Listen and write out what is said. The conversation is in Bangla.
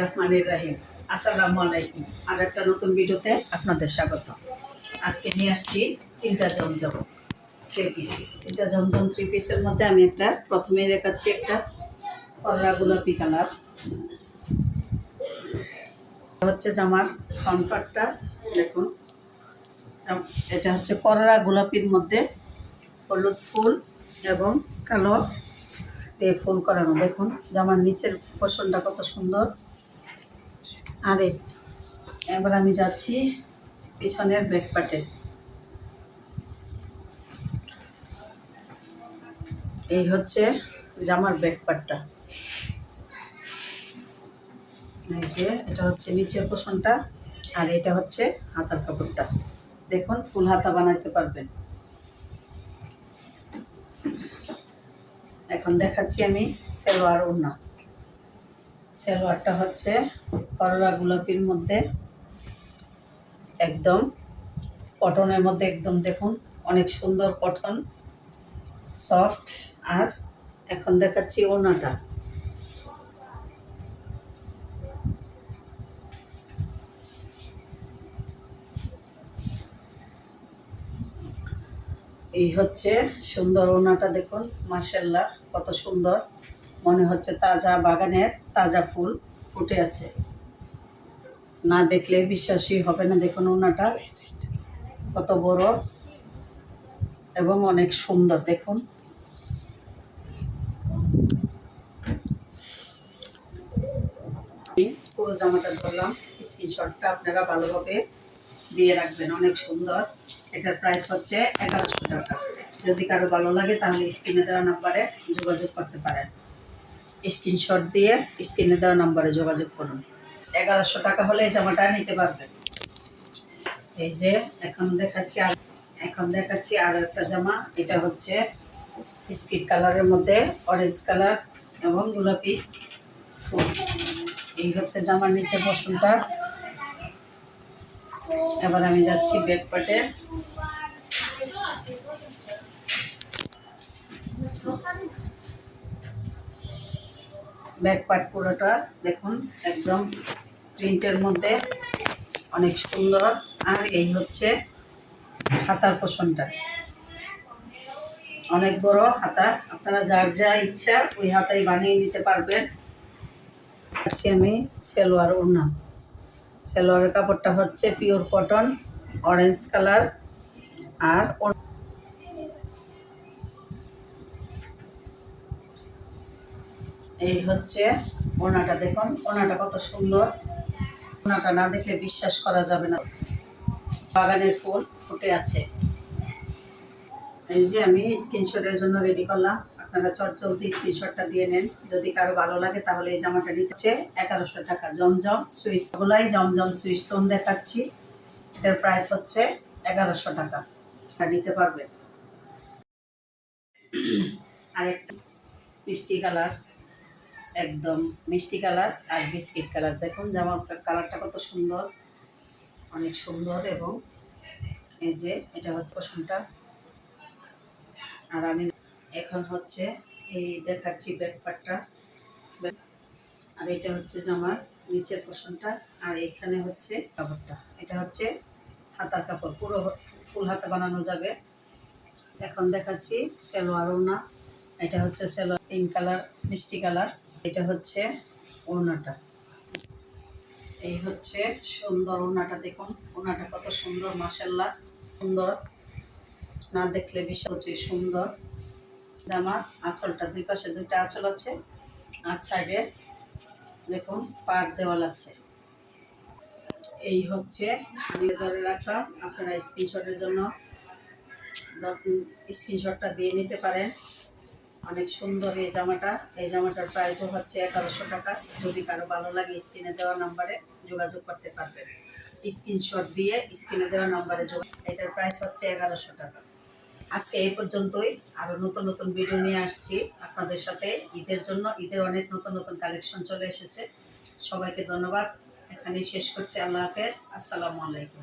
রহমানির রাহিম। আসসালামু আপনাদের স্বাগত। আজকে নিয়ে আসছি থ্রি পিস থ্রি মধ্যে আমি একটা, প্রথমেই দেখাচ্ছি একটা গোলাপি কালার। হচ্ছে জামার দেখুন। এটা হচ্ছে করলা গোলাপির মধ্যে হলুদ ফুল এবং কালো দিয়ে ফুল করানো। দেখুন জামার নিচের পোষণটা কত সুন্দর। আর, এবার আমি যাচ্ছি পিছনের ব্যাক পার্টে এই হচ্ছে জামার ব্যাক পার্টটা এই যে, এটা হচ্ছে নিচের পোষণটা আর এটা হচ্ছে হাতার কাপড়টা। দেখুন ফুল হাতা বানাইতে পারবেন। এখন দেখাচ্ছি আমি সেলোয়ার ওড়না। সেলোয়ারটা হচ্ছে করলা গোলাপির মধ্যে। একদম কটনের মধ্যে একদম দেখুন, অনেক সুন্দর কটন, সফট। আর এখন দেখাচ্ছি ওড়নাটা। এই হচ্ছে সুন্দর ওনাটা দেখুন মার্শাল্লাহ কত সুন্দর। মনে হচ্ছে তাজা বাগানের তাজা ফুল ফুটে আছে। না দেখলে বিশ্বাসই হবে না দেখুন ওনাটা। কত বড় এবং অনেক সুন্দর, দেখুন। পুরো জামাটা ধরলাম। স্ক্রিনশটটা আপনারা ভালোভাবে দিয়ে রাখবেন, অনেক সুন্দর। এটার প্রাইস হচ্ছে এগারোশো টাকা। যদি কারও ভালো লাগে তাহলে স্ক্রিনে দেওয়া নাম্বারে যোগাযোগ করতে পারেন। স্ক্রিনশট দিয়ে স্ক্রিনে দেওয়া নাম্বারে যোগাযোগ করুন। এগারোশো টাকা হলে এই জামাটা নিতে পারবেন। এই যে এখন দেখাচ্ছি আর এখন দেখাচ্ছি আর একটা জামা। এটা হচ্ছে বিস্কিট কালারের মধ্যে অরেঞ্জ কালার এবং গোলাপি ফুল। এই হচ্ছে জামার নিচে বসনটা। এবার আমি যাচ্ছি ব্যাক পাটে ব্যাক পার্ট পুরোটা দেখুন, একদম প্রিন্টের মধ্যে। অনেক সুন্দর। আর এই হচ্ছে হাতার পোষণটা। অনেক বড় হাতা। আপনারা যার যা ইচ্ছা ওই হাতাই বানিয়ে নিতে পারবেন। আছি আমি সেলোয়ার ওড়না। সেলোয়ারের কাপড়টা হচ্ছে পিওর কটন অরেঞ্জ কালার আর এই হচ্ছে ওনাটা দেখুন, ওনাটা কত সুন্দর। ওনাটা না দেখলে বিশ্বাস করা যাবে না। বাগানের ফুল ফুটে আছে। এই যে আমি স্ক্রিনশটের জন্য রেডি করলাম। আপনারা চট জলদি স্ক্রিনশটটা দিয়ে নেন। যদি কারও ভালো লাগে তাহলে এই জামাটা নিতে হচ্ছে এগারোশো টাকা। জমজম সুইচ গুলাই জমজম সুইচ স্টোন দেখাচ্ছি। এটার প্রাইস হচ্ছে এগারোশো টাকা। নিতে পারবেন। আর একটা মিষ্টি কালার, একদম মিষ্টি কালার আর বিস্কিট কালার। দেখুন জামার কালারটা কত সুন্দর, অনেক সুন্দর এবং এই যে এটা হচ্ছে পশমটা আর আমি এখন হচ্ছে এই দেখাচ্ছি ব্যাক পার্টটা আর এটা হচ্ছে জামার নিচের পোষণটা, আর এখানে হচ্ছে কাপড়টা। এটা হচ্ছে হাতার কাপড়, পুরো ফুল হাতা বানানো যাবে। এখন দেখাচ্ছি সেলোয়ার ওনা এটা হচ্ছে সেলোয়ার, পিঙ্ক কালার, মিষ্টি কালার। এটা হচ্ছে ওড়নাটা। এই হচ্ছে সুন্দর ওড়নাটা, দেখুন। ওড়নাটা কত সুন্দর মাসাল্লাহ সুন্দর। না দেখলে হচ্ছে সুন্দর। জামা, আঁচলটা, দুই পাশে দুইটা আঁচল আছে। আর সাইডে দেখুন পার দেওয়াল আছে। এই হচ্ছে, আমি ধরে রাখলাম, আপনারা স্ক্রিনশটের জন্য স্ক্রিনশটটা দিয়ে নিতে পারেন। অনেক সুন্দর এই জামাটা। এই জামাটার প্রাইসও হচ্ছে এগারোশো টাকা। যদি কারও ভালো লাগে, স্ক্রিনে দেওয়া নাম্বারে যোগাযোগ করতে পারবেন। স্ক্রিনশট দিয়ে স্ক্রিনে দেওয়া নাম্বারে যোগাযোগ এটার প্রাইস হচ্ছে এগারোশো টাকা। আজকে এই পর্যন্তই। আরও নতুন নতুন ভিডিও নিয়ে আসছি আপনাদের সাথে। ঈদের জন্য ঈদের অনেক নতুন নতুন কালেকশন চলে এসেছে। সবাইকে ধন্যবাদ। এখানেই শেষ করছি। আল্লাহ হাফেজ। আসসালামু আলাইকুম।